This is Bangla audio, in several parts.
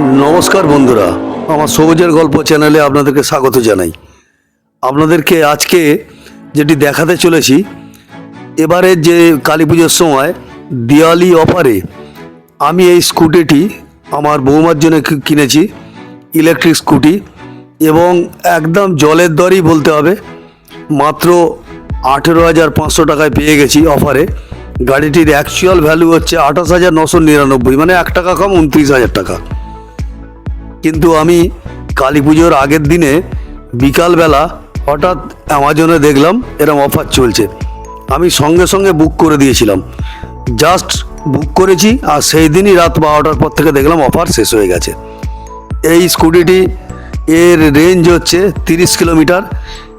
নমস্কার বন্ধুরা, আমার সবুজের গল্প চ্যানেলে আপনাদেরকে স্বাগত জানাই। আপনাদেরকে আজকে যেটি দেখাতে চলেছি এবারে যে কালী পুজোর সময় দিওয়ালি অফারে আমি এই স্কুটিটি আমার বৌমার জন্য কিনেছি, ইলেকট্রিক স্কুটি এবং একদম জলের দরই বলতে হবে, মাত্র আঠেরো হাজার পাঁচশো টাকায় পেয়ে গেছি অফারে। গাড়িটির অ্যাকচুয়াল ভ্যালু হচ্ছে আঠাশ হাজার নশো নিরানব্বই মানে এক টাকা কম উনত্রিশ হাজার টাকা। কিন্তু আমি কালী পুজোর আগের দিনে বিকালবেলা হঠাৎ অ্যামাজনে দেখলাম এরম অফার চলছে। আমি সঙ্গে সঙ্গে বুক করে দিয়েছিলাম। জাস্ট বুক করেছি আর সেই দিনই রাত বারোটার পর থেকে দেখলাম অফার শেষ হয়ে গেছে। এই স্কুটিটি এর রেঞ্জ হচ্ছে তিরিশ কিলোমিটার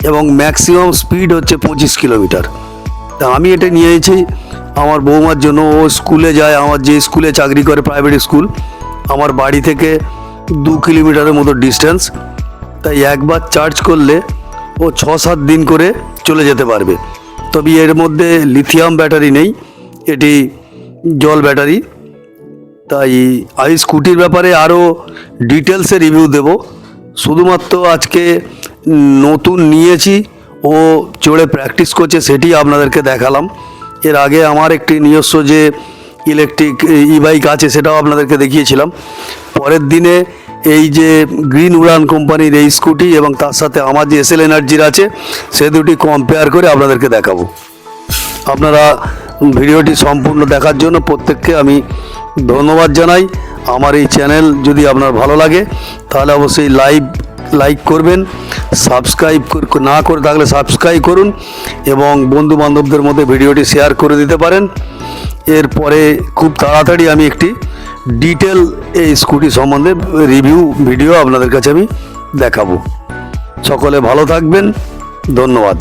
এবং ম্যাক্সিমাম স্পিড হচ্ছে পঁচিশ কিলোমিটার। তা আমি এটা নিয়েছি। আমার বৌমার জন্য ও স্কুলে যায়। আমার যে স্কুলে চাকরি করে প্রাইভেট স্কুল আমার বাড়ি থেকে দু কিলোমিটারের মতো ডিস্টেন্স তাই একবার চার্জ করলে ও ছ সাত দিন করে চলে যেতে পারবে। তবে এর মধ্যে লিথিয়াম ব্যাটারি নেই, এটি জল ব্যাটারি তাই আমি স্কুটির ব্যাপারে আরও ডিটেলসে রিভিউ দেব। শুধুমাত্র আজকে নতুন নিয়েছি, ও চড়ে প্র্যাকটিস করছে, সেটি আপনাদেরকে দেখালাম। এর আগে আমার একটি নিজস্ব যে ইলেকট্রিক ই বাইক আছে, সেটাও আপনাদেরকে দেখিয়েছিলাম। পরের দিনে এই যে গ্রিন উড়ান কোম্পানির এই স্কুটি এবং তার সাথে আমার যে এসএল এনার্জির আছে, সে দুটি কম্পেয়ার করে আপনাদেরকে দেখাবো। আপনারা ভিডিওটি সম্পূর্ণ দেখার জন্য প্রত্যেককে আমি ধন্যবাদ জানাই। আমার এই চ্যানেল যদি আপনার ভালো লাগে, তাহলে অবশ্যই লাইভ লাইক করবেন সাবস্ক্রাইব না করে থাকলে সাবস্ক্রাইব করুন এবং বন্ধু বান্ধবদের মধ্যে ভিডিওটি শেয়ার করে দিতে পারেন। এরপরে খুব তাড়াতাড়ি আমি একটি ডিটেল এই স্কুটি সম্বন্ধে রিভিউ ভিডিও আপনাদের কাছে আমি দেখাবো। সকলে ভালো থাকবেন। ধন্যবাদ।